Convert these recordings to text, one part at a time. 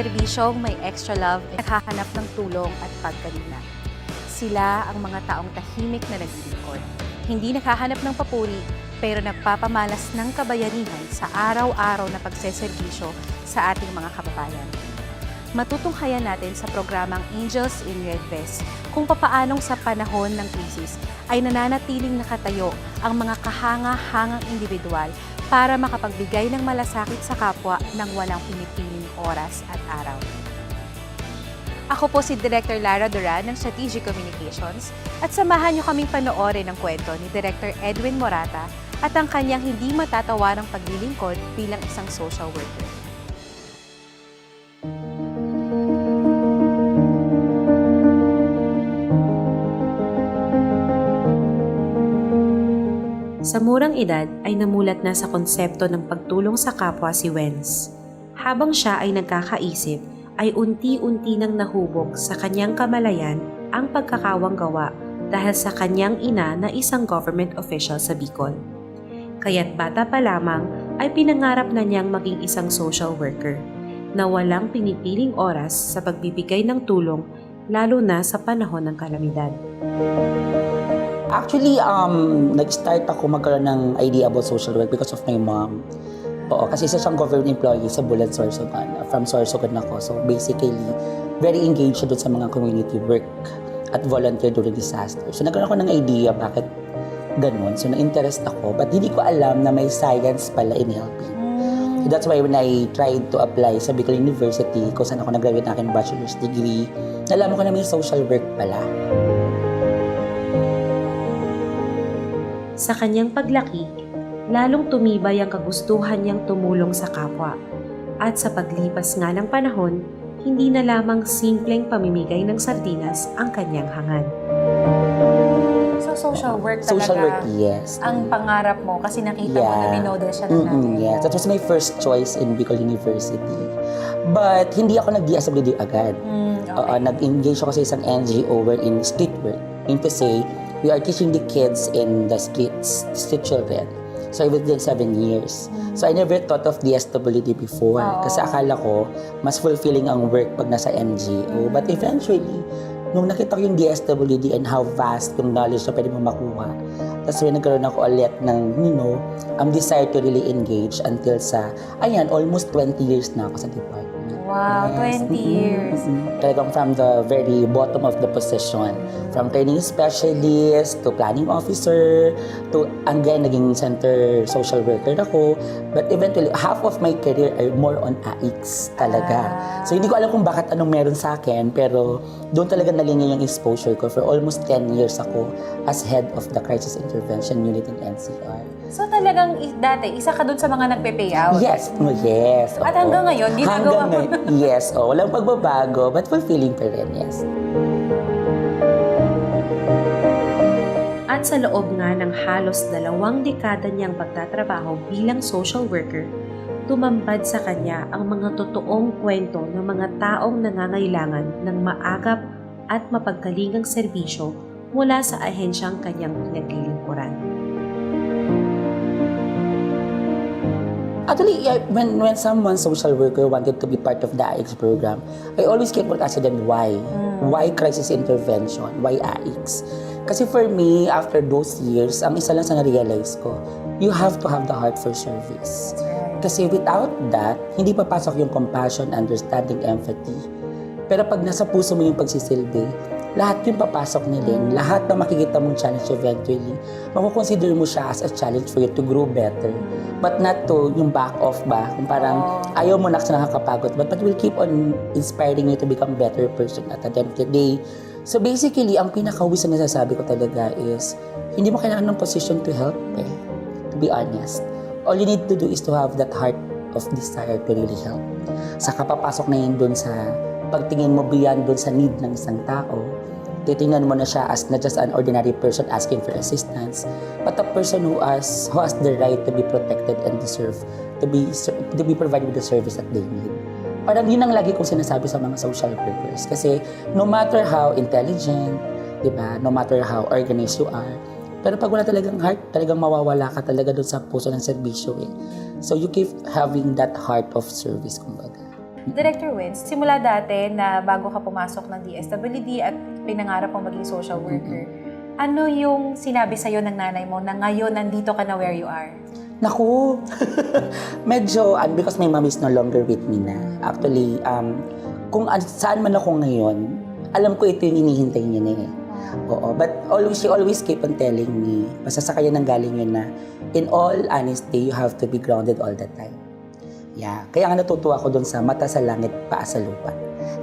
Serbisyong may extra love at naghahanap ng tulong at pagkalina. Sila ang mga taong tahimik na naglilingkod. Hindi naghahanap ng papuri, pero nagpapamalas ng kabayanihan sa araw-araw na pagseserbisyo sa ating mga kababayan. Matutunghayan natin sa programang Angels in Red Vest kung papaanong sa panahon ng krisis ay nananatiling nakatayo ang mga kahanga-hangang individual para makapagbigay ng malasakit sa kapwa ng walang pinipiling oras at araw. Ako po si Director Lara Duran ng Strategic Communications at samahan niyo kaming panoorin ang kwento ni Director Edwin Morata at ang kanyang hindi matatawarang paglilingkod bilang isang social worker. Sa murang edad ay namulat na sa konsepto ng pagtulong sa kapwa si Wenz. Habang siya ay nagkakaisip, ay unti-unti nang nahubog sa kanyang kamalayan ang pagkakawang gawa dahil sa kanyang ina na isang government official sa Bicol. Kaya't bata pa lamang ay pinangarap na niyang maging isang social worker na walang pinipiling oras sa pagbibigay ng tulong lalo na sa panahon ng kalamidad. Actually, um, nag-start ako magkaroon ng idea about social work because of my mom. Oo, kasi isa siyang government employee sa Bulan Sorsogon. From Sorsogon ako. So basically, very engaged siya doon sa mga community work at volunteer during disaster. So nagkaroon ako ng idea bakit ganun. So na-interest ako. But hindi ko alam na may science pala in helping. So that's why when I tried to apply sa Bicol University, kung saan ako nag-graduate ng aking bachelor's degree, nalaman ko na may social work pala. Sa kanyang paglaki, lalong tumibay ang kagustuhan niyang tumulong sa kapwa. At sa paglipas nga ng panahon, hindi na lamang simpleng pamimigay ng sardinas ang kanyang hangad. So social work talaga Social work, yes. ang pangarap mo kasi nakita mo na Yeah. minodel siya ng nanay mo. yes, that was my first choice in Bicol University. But hindi ako nag-DSWD agad. Mm, okay. Oo, nag-engage ako sa isang NGO wherein street work. Mean to say, we are teaching the kids in the streets, street children. So I was there seven years. So I never thought of DSWD before. Oo. Kasi akala ko, mas fulfilling ang work pag nasa NGO. But eventually, nung nakita ko yung DSWD and how vast yung knowledge na pwede mo makuha, that's when nagkaroon ako ulit ng, you know, um, desire to really engage until sa, ayan, almost 20 years na ako sa department. Wow, Yes. 20 Mm-mm, years. Talagang from the very bottom of the position. From training specialist to planning officer to hanggang naging center social worker ako. But eventually, half of my career ay more on AX talaga. Ah. So hindi ko alam kung bakit anong meron sa akin, pero doon talaga naging yung exposure ko. For almost 10 years ako as head of the crisis intervention unit in NCR. So talagang dati, isa ka dun sa mga nagpe-pay out? Yes, oh, yes. At hanggang ngayon, ginagawa Hanggang mo? Yes. Oh, walang pagbabago, but fulfilling pa rin, yes. At sa loob nga ng halos dalawang dekada niyang pagtatrabaho bilang social worker, tumambad sa kanya ang mga totoong kwento ng mga taong nangangailangan ng maagap at mapagkalingang serbisyo mula sa ahensyang kanyang pinaglilingkuran. Actually, yeah, when when someone social worker wanted to be part of the AIX program, I always kept on asking them why. Why crisis intervention? Why AIX? Kasi for me, after those years, ang isa lang sa na-realize ko, you have to have the heart for service. Kasi without that, hindi papasok yung compassion, understanding, empathy. Pero pag nasa puso mo yung pagsisilbi, lahat yung papasok na din, lahat na makikita mong challenge eventually, makukonsider mo siya as a challenge for you to grow better. But not to yung back off ba, kung parang Oh. ayaw mo na kasi nakakapagod, but, but will keep on inspiring you to become better person at the end of the day. So basically, ang pinaka-wis na nasasabi ko talaga is, hindi mo kailangan ng position to help eh, to be honest. All you need to do is to have that heart of desire to really help. Sa kapapasok na yun dun sa pagtingin mo beyond dun sa need ng isang tao, titingnan mo na siya as not just an ordinary person asking for assistance, but a person who has, who has the right to be protected and deserve to be to be provided with the service that they need. Parang yun ang lagi kong sinasabi sa mga social workers. Kasi no matter how intelligent, di ba, no matter how organized you are, pero pag wala talagang heart, talagang mawawala ka talaga doon sa puso ng serbisyo eh. So you keep having that heart of service, kumbaga. Director Wins, simula dati na bago ka pumasok ng DSWD at pinangarap mo maging social worker, ano yung sinabi sa'yo ng nanay mo na ngayon nandito ka na where you are? Naku, medyo, and because my mom is no longer with me na. Actually, um, kung an- saan man ako ngayon, alam ko ito yung hinihintay niya na eh. Oo, but always, she always keep on telling me, basta sa kanya nang galing yun na, in all honesty, you have to be grounded all the time. Yeah, kaya nga natutuwa ko dun sa mata sa langit, paa sa lupa.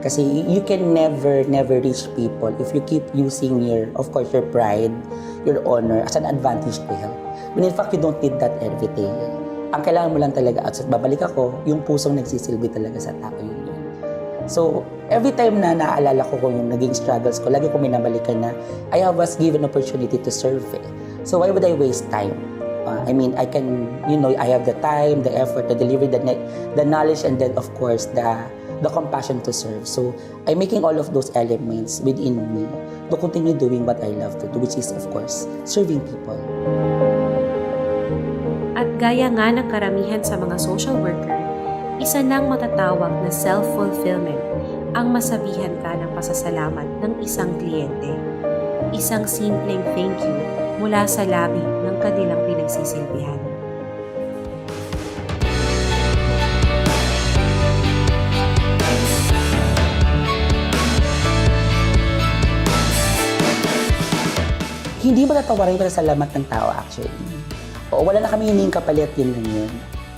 Kasi you can never, never reach people if you keep using your, of course, your pride, your honor as an advantage to help. When in fact, you don't need that every day. Ang kailangan mo lang talaga, at babalik ako, yung pusong nagsisilbi talaga sa tao yun. yun. So, every time na naaalala ko kung yung naging struggles ko, lagi ko minabalikan na I have was given opportunity to serve eh. So, why would I waste time? I mean, I can, you know, I have the time, the effort, the delivery, the, the knowledge, and then, of course, the the compassion to serve. So, I'm making all of those elements within me to continue doing what I love to do, which is, of course, serving people. At gaya nga ng karamihan sa mga social worker, isa nang matatawag na self-fulfillment ang masabihan ka ng pasasalamat ng isang kliyente. Isang simpleng thank you mula sa labi ng kanilang pinagsisilbihan. Hindi ba tatawarin pa sa salamat ng tao actually? O wala na kami hinihing kapalit yun lang yun.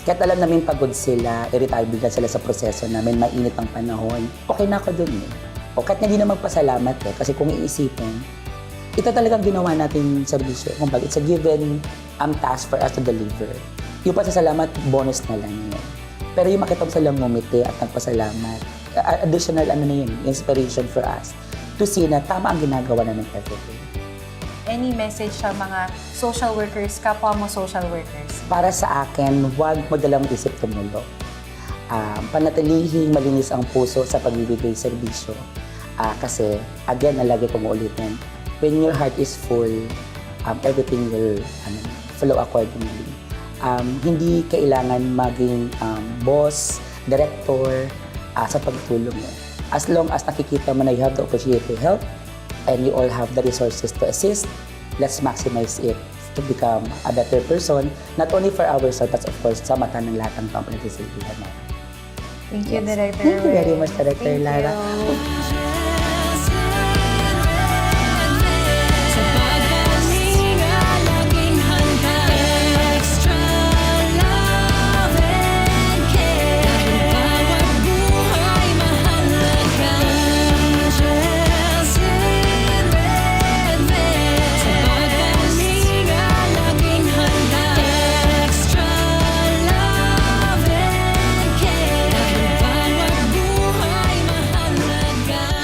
Kahit alam namin pagod sila, irritable bigla sila sa proseso namin, mainit ang panahon, okay na ako dun eh. O kahit na hindi na magpasalamat eh, kasi kung iisipin, ito talagang ginawa natin serbisyo. Kung it's a given um, task for us to deliver. Yung pasasalamat, bonus na lang yun. Pero yung makita mo silang ngumiti at nagpasalamat, uh, additional ano na yun, inspiration for us to see na tama ang ginagawa namin everyday. Any message sa mga social workers, kapwa mo social workers? Para sa akin, huwag madalang isip tumulo. Um, panatilihing malinis ang puso sa pagbibigay serbisyo. Ah, kasi, again, na lagi kong uulitin, when your heart is full, um, everything will ano, flow accordingly. Um, hindi kailangan maging um, boss, director ah, sa pagtulong mo. As long as nakikita mo na you have the opportunity to help and you all have the resources to assist, let's maximize it to become a better person, not only for ourselves, but of course, sa mata ng lahat ng na nagsisilbihan natin. Thank you, Yes. Director Thank you very much, Director Thank Lara. you.